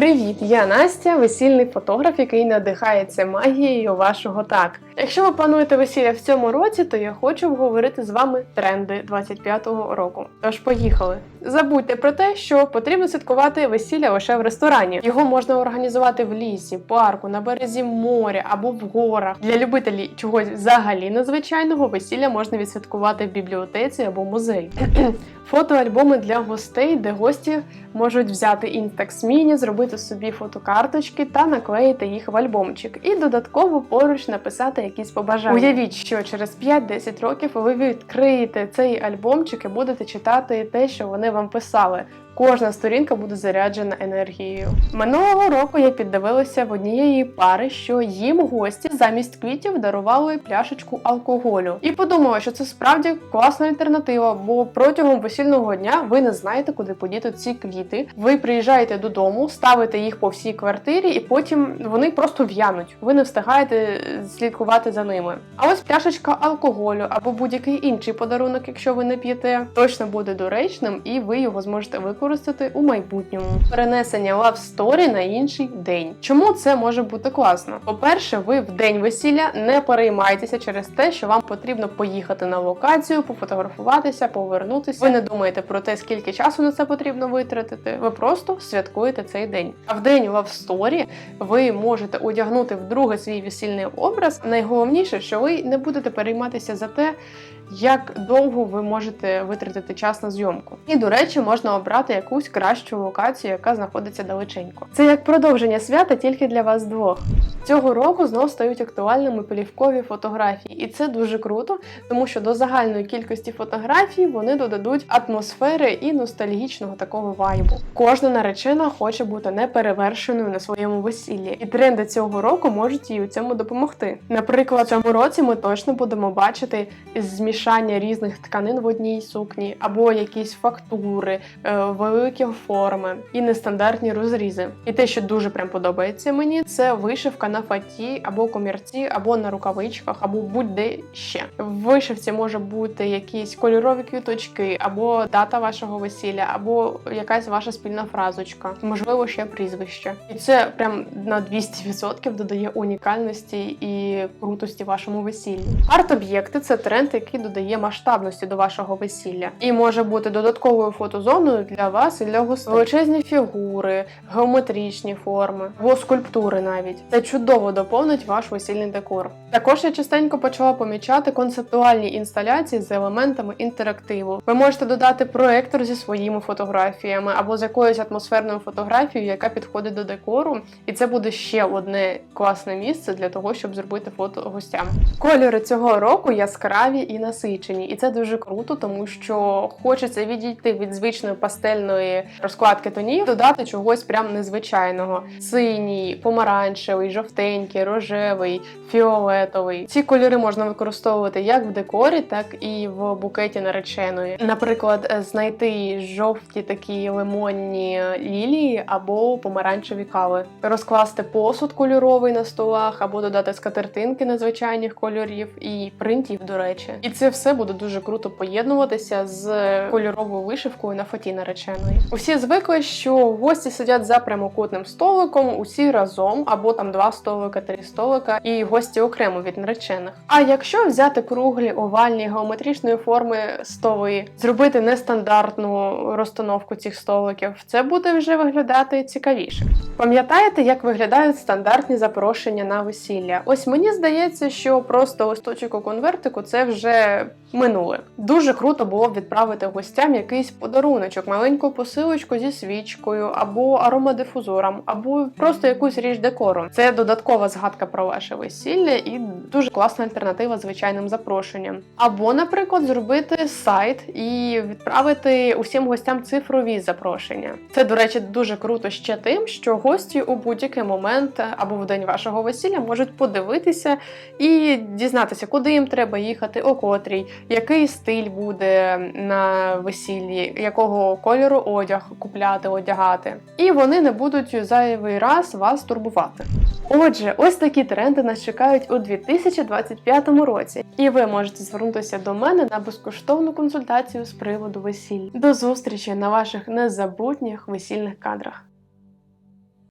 Привіт, я Настя, весільний фотограф, який надихається магією вашого так. Якщо ви плануєте весілля в цьому році, то я хочу обговорити з вами тренди 25-го року. Тож поїхали. Забудьте про те, що потрібно святкувати весілля лише в ресторані. Його можна організувати в лісі, парку, на березі моря або в горах. Для любителів чогось взагалі незвичайного весілля можна відсвяткувати в бібліотеці або музеї. Фотоальбоми для гостей, де гості можуть взяти Instax Mini, зробити собі фотокарточки та наклеїти їх в альбомчик, і додатково поруч написати якісь побажання. Уявіть, що через 5-10 років ви відкриєте цей альбомчик і будете читати те, що вони вам писали. Кожна сторінка буде заряджена енергією. Минулого року я піддивилася в однієї пари, що їм гості замість квітів дарували пляшечку алкоголю, і подумала, що це справді класна альтернатива, бо протягом весільного дня ви не знаєте, куди подіти ці квіти. Ви приїжджаєте додому, ставите їх по всій квартирі, і потім вони просто в'януть. Ви не встигаєте слідкувати за ними. А ось пляшечка алкоголю або будь-який інший подарунок, якщо ви не п'єте, точно буде доречним, і ви його зможете використати у майбутньому. Перенесення love story на інший день. Чому це може бути класно? По-перше, ви в день весілля не переймаєтеся через те, що вам потрібно поїхати на локацію, пофотографуватися, повернутися. Ви не думаєте про те, скільки часу на це потрібно витратити. Ви просто святкуєте цей день. А в день love story ви можете одягнути вдруге свій весільний образ. Найголовніше, що ви не будете перейматися за те, як довго ви можете витратити час на зйомку. І, до речі, можна обрати якусь кращу локацію, яка знаходиться далеченько. Це як продовження свята тільки для вас двох. Цього року знов стають актуальними плівкові фотографії, і це дуже круто, тому що до загальної кількості фотографій вони додадуть атмосфери і ностальгічного такого вайбу. Кожна наречена хоче бути неперевершеною на своєму весіллі, і тренди цього року можуть їй у цьому допомогти. Наприклад, цьому році ми точно будемо бачити змішання різних тканин в одній сукні, або якісь фактури, е, великі форми і нестандартні розрізи. І те, що дуже прям подобається мені, це вишивка на фаті або комірці, або на рукавичках, або будь-де ще. В вишивці може бути якісь кольорові квіточки, або дата вашого весілля, або якась ваша спільна фразочка, можливо, ще прізвище. І це прям на 200% додає унікальності і крутості вашому весіллю. Арт-об'єкти це тренд, який додає масштабності до вашого весілля, і може бути додатковою фотозоною для вас і для гостей. Величезні фігури, геометричні форми або скульптури навіть це чудово доповнить ваш весільний декор. Також я частенько почала помічати концептуальні інсталяції з елементами інтерактиву. Ви можете додати проектор зі своїми фотографіями або з якоюсь атмосферною фотографією, яка підходить до декору, і це буде ще одне класне місце для того, щоб зробити фото гостям. Кольори цього року яскраві і насичені, і це дуже круто, тому що хочеться відійти від звичної пастельної розкладки тонів, додати чогось прям незвичайного: синій, помаранчевий, жовтенький, рожевий, фіолетовий. Ці кольори можна використовувати як в декорі, так і в букеті нареченої. Наприклад, знайти жовті такі лимонні лілії або помаранчеві кави, розкласти посуд кольоровий на столах, або додати скатертинки незвичайних кольорів і принтів, до речі. І це все буде дуже круто поєднуватися з кольоровою вишивкою на фоті нареченої. Усі звикли, що гості сидять за прямокутним столиком, усі разом, або там два столика, три столика, і гості окремо від наречених. А якщо взяти круглі, овальні геометричної форми столи, зробити нестандартну розстановку цих столиків, це буде вже виглядати цікавіше. Пам'ятаєте, як виглядають стандартні запрошення на весілля? Ось мені здається, що просто листочок у конвертику це вже минуле. Дуже круто було б відправити гостям якийсь подаруночок, маленьку посилочку зі свічкою, або аромадифузором, або просто якусь річ декору. Це додаткова згадка про ваше весілля і дуже класна альтернатива звичайним запрошенням. Або, наприклад, зробити сайт і відправити усім гостям цифрові запрошення. Це, до речі, дуже круто ще тим, що гості у будь-який момент або в день вашого весілля можуть подивитися і дізнатися, куди їм треба їхати, о котрій, який стиль буде на весіллі, якого кольору одяг купляти, одягати. І вони не будуть зайвий раз вас турбувати. Отже, ось такі тренди нас чекають у 2025 році, і ви можете звернутися до мене на безкоштовну консультацію з приводу весіль. До зустрічі на ваших незабутніх весільних кадрах.